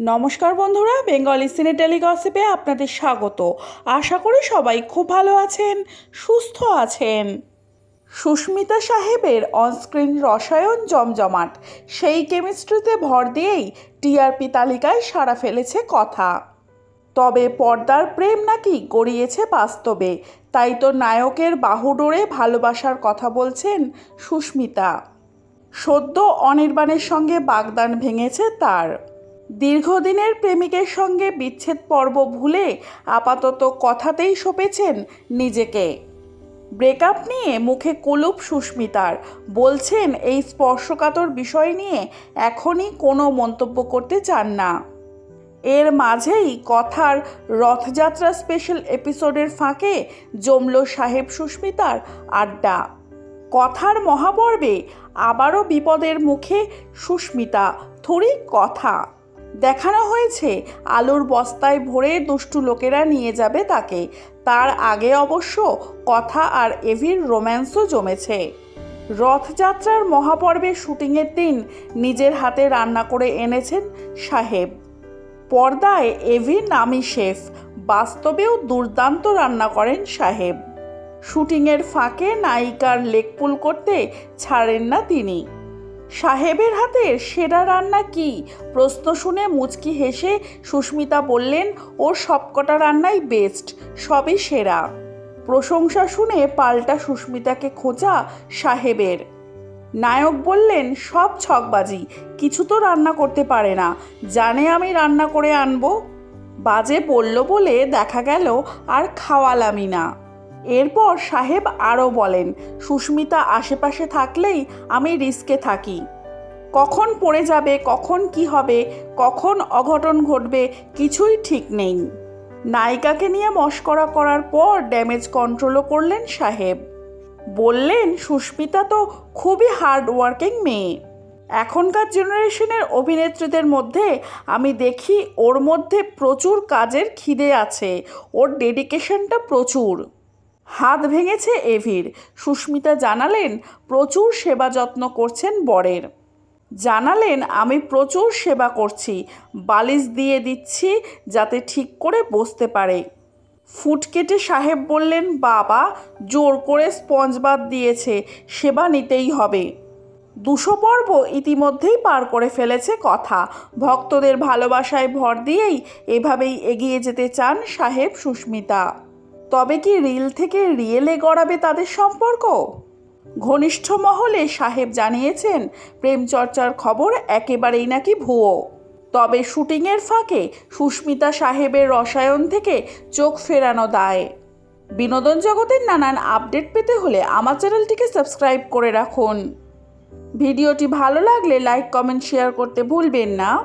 নমস্কার বন্ধুরা বেঙ্গলি সিনে টেলিগসিপে আপনাদের স্বাগত। আশা করি সবাই খুব ভালো আছেন, সুস্থ আছেন। সুস্মিতা সাহেবের অনস্ক্রিন রসায়ন জমজমাট, সেই কেমিস্ট্রিতে ভর দিয়েই টিআরপি তালিকায় সাড়া ফেলেছে কথা। তবে পর্দার প্রেম নাকি গড়িয়েছে বাস্তবে, তাই তো নায়কের বাহুডোরে ভালোবাসার কথা বলছেন সুস্মিতা। সদ্য অনির্বাণের সঙ্গে বাগদান ভেঙেছে তার। দীর্ঘদিনের প্রেমিকের সঙ্গে বিচ্ছেদ পর্ব ভুলে আপাতত কথাতেই সপেছেন নিজেকে। ব্রেকআপ নিয়ে মুখে কুলুপ সুস্মিতার, বলছেন এই স্পর্শকাতর বিষয় নিয়ে এখনই কোনো মন্তব্য করতে চান না। এর মাঝেই কথার রথযাত্রা স্পেশাল এপিসোডের ফাঁকে জমল সাহেব সুস্মিতার আড্ডা। কথার মহাপর্বে আবারও বিপদের মুখে সুস্মিতা, থরি কথা। দেখানো হয়েছে, আলুর বস্তায় ভরে দুষ্টু লোকেরা নিয়ে যাবে তাকে। তার আগে অবশ্য কথা আর এভির রোম্যান্সও জমেছে। রথযাত্রার মহাপর্বের শুটিংয়ের দিন নিজের হাতে রান্না করে এনেছেন সাহেব। পর্দায় এভি নামি শেফ, বাস্তবেও দুর্দান্ত রান্না করেন সাহেব। শুটিংয়ের ফাঁকে নায়িকার লেকপুল করতে ছাড়েন না তিনি। সাহেবের হাতের সেরা রান্না কি? প্রশ্ন শুনে মুচকি হেসে সুস্মিতা বললেন, ওর সবকটা রান্নাই বেস্ট সবই সেরা। প্রশংসা শুনে পাল্টা সুস্মিতাকে খোঁজা সাহেবের। নায়ক বললেন, সব ছকবাজি, কিছু তো রান্না করতে পারে না, জানে আমি রান্না করে আনব? বাজে বলল বলে দেখা গেল, আর খাওয়ালামই না। এরপর সাহেব আরও বলেন, সুস্মিতা আশেপাশে থাকলেই আমি রিস্কে থাকি। কখন পড়ে যাবে, কখন কি হবে, কখন অঘটন ঘটবে, কিছুই ঠিক নেই। নায়িকাকে নিয়ে মস্করা করার পর ড্যামেজ কন্ট্রোলও করলেন সাহেব। বললেন, সুস্মিতা তো খুবই হার্ড ওয়ার্কিং মেয়ে। এখনকার জেনারেশনের অভিনেত্রীদের মধ্যে আমি দেখি ওর মধ্যে প্রচুর কাজের খিদে আছে, ওর ডেডিকেশনটা প্রচুর। হাত ভেঙেছে এভির। সুস্মিতা জানালেন, প্রচুর সেবা যত্ন করছেন বরের। জানালেন, আমি প্রচুর সেবা করছি, বালিশ দিয়ে দিচ্ছি যাতে ঠিক করে বসতে পারে। ফুট কেটে সাহেব বললেন, বাবা, জোর করে স্পঞ্জ বাদ দিয়েছে, সেবা নিতেই হবে। দুশো পর্ব ইতিমধ্যেই পার করে ফেলেছে কথা। ভক্তদের ভালোবাসায় ভর দিয়েই এভাবেই এগিয়ে যেতে চান সাহেব সুস্মিতা। তবে কি রিল থেকে রিয়েলে গড়াবে তাদের সম্পর্ক? ঘনিষ্ঠ মহলে সাহেব জানিয়েছেন, প্রেম চর্চার খবর একেবারেই নাকি ভুয়ো। তবে শুটিংয়ের ফাঁকে সুস্মিতা সাহেবের রসায়ন থেকে চোখ ফেরানো দায়। বিনোদন জগতের নানান আপডেট পেতে হলে আমার চ্যানেলটিকে সাবস্ক্রাইব করে রাখুন। ভিডিওটি ভালো লাগলে লাইক, কমেন্ট, শেয়ার করতে ভুলবেন না।